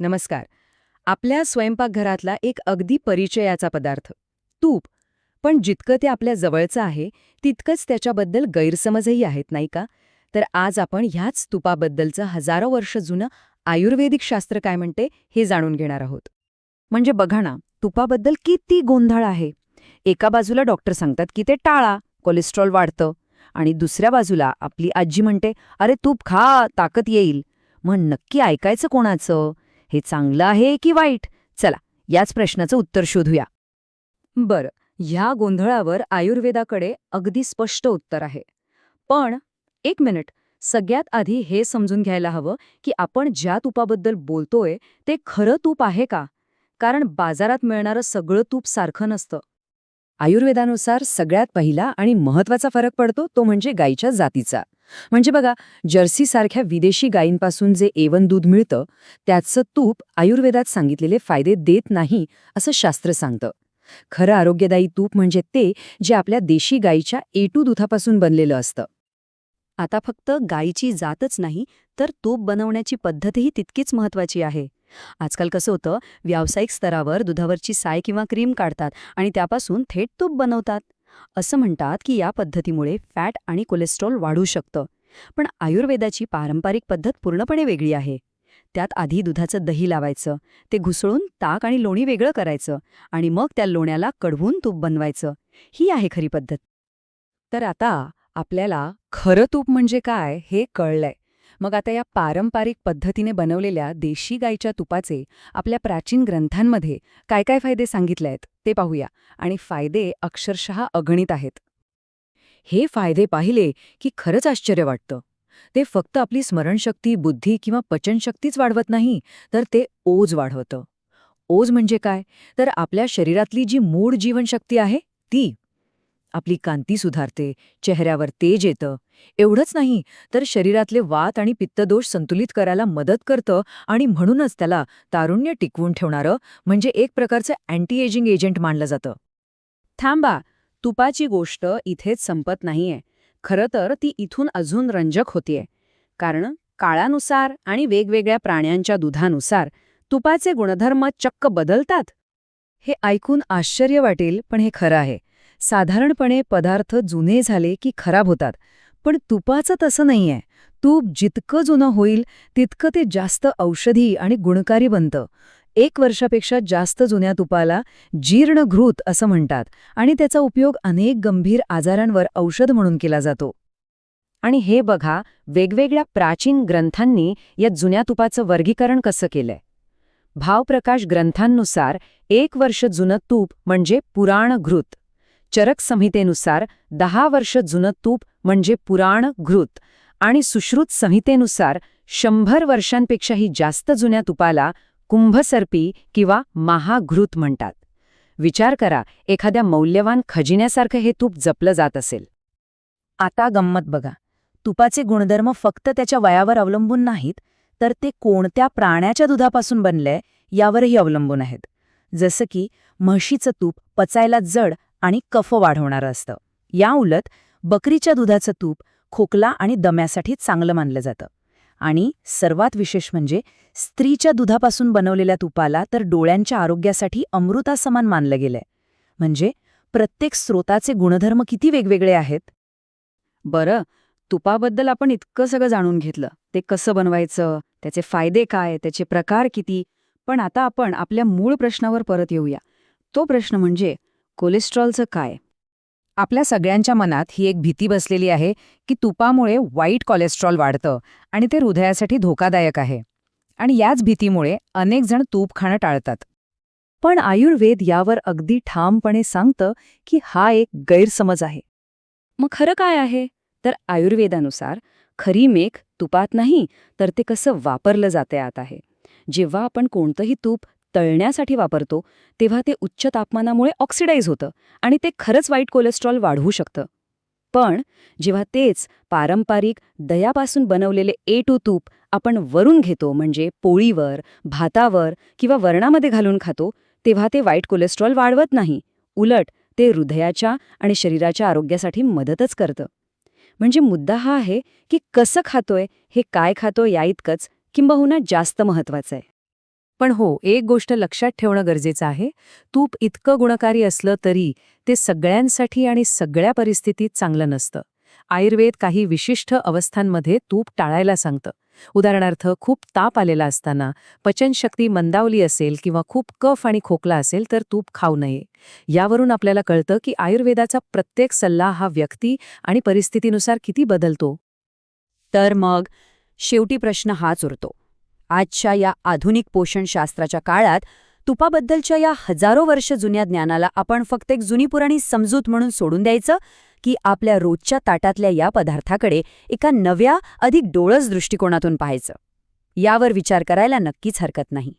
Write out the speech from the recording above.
नमस्कार. आपल्या स्वयंपाकघरातला एक अगदी परिचयाचा पदार्थ तूप. पण जितकं ते आपल्या जवळचं आहे तितकंच त्याच्याबद्दल गैरसमजही आहेत नाही का? तर आज आपण ह्याच तुपाबद्दलचं हजारो वर्ष जुनं आयुर्वेदिक शास्त्र काय म्हणते हे जाणून घेणार आहोत. म्हणजे बघा ना तुपाबद्दल किती गोंधळ आहे. एका बाजूला डॉक्टर सांगतात की ते टाळा कोलेस्ट्रॉल वाढतं. आणि दुसऱ्या बाजूला आपली आजी म्हणते अरे तूप खा ताकद येईल. मग नक्की ऐकायचं कोणाचं? हे चांगलं आहे की वाईट? चला याच प्रश्नाचं उत्तर शोधूया. बरं ह्या गोंधळावर आयुर्वेदाकडे अगदी स्पष्ट उत्तर आहे. पण एक मिनिट सगळ्यात आधी हे समजून घ्यायला हवं की आपण ज्या तुपाबद्दल बोलतोय ते खरं तूप आहे का? कारण बाजारात मिळणारं सगळं तूप सारखं नसतं. आयुर्वेदानुसार सगळ्यात पहिला आणि महत्त्वाचा फरक पडतो तो म्हणजे गायीच्या जातीचा. म्हणजे बघा जर्सीसारख्या विदेशी गायींपासून जे एवन दूध मिळतं त्याचं तूप आयुर्वेदात सांगितलेले फायदे देत नाही असं शास्त्र सांगतं. खरं आरोग्यदायी तूप म्हणजे ते जे आपल्या देशी गायीच्या एटू दुधापासून बनलेलं असतं. आता फक्त गायीची जातच नाही तर तूप बनवण्याची पद्धतही तितकीच महत्वाची आहे. आजकाल कसं होतं व्यावसायिक स्तरावर दुधावरची साय किंवा क्रीम काढतात आणि त्यापासून थेट तूप बनवतात. असं म्हणतात की या पद्धतीमुळे फॅट आणि कोलेस्ट्रॉल वाढू शकतं. पण आयुर्वेदाची पारंपरिक पद्धत पूर्णपणे वेगळी आहे. त्यात आधी दुधाचं दही लावायचं ते घुसळून ताक आणि लोणी वेगळं करायचं आणि मग त्या लोण्याला कढवून तूप बनवायचं. ही आहे खरी पद्धत. तर आता आपल्याला खरं तूप म्हणजे काय हे कळलंय. मग आता या पारंपरिक पद्धतीने बनवलेल्या देशी गाईच्या तुपाचे आपल्या प्राचीन ग्रंथांमध्ये काय काय फायदे सांगितले आहेत ते पाहूया. आणि फायदे अक्षरशः अगणित आहेत. हे फायदे पाहिले की खरंच आश्चर्य वाटतं. ते फक्त आपली स्मरणशक्ती बुद्धी किंवा पचनशक्तीच वाढवत नाही तर ते ओज वाढवतं. ओज म्हणजे काय? तर आपल्या शरीरातली जी मूळ जीवनशक्ती आहे ती. आपली कांती सुधारते चेहऱ्यावर तेज येतं. एवढंच नाही तर शरीरातले वात आणि पित्तदोष संतुलित करायला मदत करतं आणि म्हणूनच त्याला तारुण्य टिकवून ठेवणारं म्हणजे एक प्रकारचं अँटी एजिंग एजंट मानलं जातं. थांबा तुपाची गोष्ट इथेच संपत नाहीये. खरं तर ती इथून अजून रंजक होतीये. कारण काळानुसार आणि वेगवेगळ्या प्राण्यांच्या दुधानुसार तुपाचे गुणधर्म चक्क बदलतात? हे ऐकून आश्चर्य वाटेल पण हे खरं आहे. साधारणपणे पदार्थ जुने झाले की खराब होतात. पण तुपाचं तसं नाहीये. तूप जितकं जुनं होईल तितकं ते जास्त औषधी आणि गुणकारी बनतं. एक वर्षापेक्षा जास्त जुन्या तुपाला जीर्णघृत असं म्हणतात आणि त्याचा उपयोग अनेक गंभीर आजारांवर औषध म्हणून केला जातो. आणि हे बघा वेगवेगळ्या प्राचीन ग्रंथांनी या जुन्या तुपाचं वर्गीकरण कसं केलंय. भावप्रकाश ग्रंथांनुसार एक वर्ष जुनं तूप म्हणजे पुराण घृत चरक संहितेनुसार दहा वर्ष जुनं तूप म्हणजे पुराण घृत आणि सुश्रुत संहितेनुसार शंभर वर्षांपेक्षाही जास्त जुन्या तुपाला कुंभसर्पी किंवा महाघृत म्हणतात. विचार करा एखाद्या मौल्यवान खजिन्यासारखं हे तूप जपलं जात असेल. आता गंमत बघा. तुपाचे गुणधर्म फक्त त्याच्या वयावर अवलंबून नाहीत तर ते कोणत्या प्राण्याच्या दुधापासून बनलंय यावरही अवलंबून आहेत. जसं की म्हशीचं तूप पचायला जड आणि कफ वाढवणारं असतं. या उलट बकरीच्या दुधाचं तूप खोकला आणि दम्यासाठी चांगलं मानलं जातं. आणि सर्वात विशेष म्हणजे स्त्रीच्या दुधापासून बनवलेल्या तुपाला तर डोळ्यांच्या आरोग्यासाठी अमृतासमान मानलं गेलंय. म्हणजे प्रत्येक स्रोताचे गुणधर्म किती वेगवेगळे आहेत? बरं तुपाबद्दल आपण इतकं सगळं जाणून घेतलं. ते कसं बनवायचं त्याचे फायदे काय त्याचे प्रकार किती? पण आता आपण आपल्या मूळ प्रश्नावर परत येऊया. तो प्रश्न म्हणजे कोलेस्ट्रॉलचं काय? आपल्या सगळ्यांच्या मनात ही एक भीती बसलेली आहे की तुपामुळे वाईट कोलेस्ट्रॉल वाढतं आणि ते हृदयासाठी धोकादायक आहे. आणि याच भीतीमुळे अनेक जण तूप खाणं टाळतात. पण आयुर्वेद यावर अगदी ठामपणे सांगतं की हा एक गैरसमज आहे. मग खरं काय आहे? तर आयुर्वेदानुसार खरी मेख तुपात नाही तर ते कसं वापरलं जाते आत आहे. जेव्हा आपण कोणतंही तूप तळण्यासाठी वापरतो तेव्हा ते उच्च तापमानामुळे ऑक्सिडाईज होतं आणि ते खरंच वाईट कोलेस्ट्रॉल वाढवू शकतं. पण जेव्हा तेच पारंपरिक दयापासून बनवलेले ए टू तूप आपण वरून घेतो म्हणजे पोळीवर भातावर किंवा वरणामध्ये घालून खातो तेव्हा ते वाईट कोलेस्ट्रॉल वाढवत नाही. उलट ते हृदयाच्या आणि शरीराच्या आरोग्यासाठी मदतच करतं. म्हणजे मुद्दा हा आहे की कसं खातोय हे काय खातोय या इतकंच किंबहुना जास्त महत्वाचं आहे. पण हो एक गोष्ट लक्षात ठेवणं गरजेचं आहे. तूप इतकं गुणकारी असलं तरी ते सगळ्यांसाठी आणि सगळ्या परिस्थितीत चांगलं नसतं. आयुर्वेद काही विशिष्ट अवस्थांमध्ये तूप टाळायला सांगतं. उदाहरणार्थ खूप ताप आलेला असताना पचनशक्ती मंदावली असेल किंवा खूप कफ आणि खोकला असेल तर तूप खाऊ नये. यावरून आपल्याला कळतं की आयुर्वेदाचा प्रत्येक सल्ला हा व्यक्ती आणि परिस्थितीनुसार किती बदलतो. तर मग शेवटी प्रश्न हाच उरतो. आजच्या या आधुनिक पोषणशास्त्राच्या काळात तुपाबद्दलच्या या हजारो वर्ष जुन्या ज्ञानाला आपण फक्त एक जुनी पुराणी समजूत म्हणून सोडून द्यायचं की आपल्या रोजच्या ताटातल्या या पदार्थाकडे एका नव्या अधिक डोळस दृष्टिकोनातून पाहायचं. यावर विचार करायला नक्कीच हरकत नाही.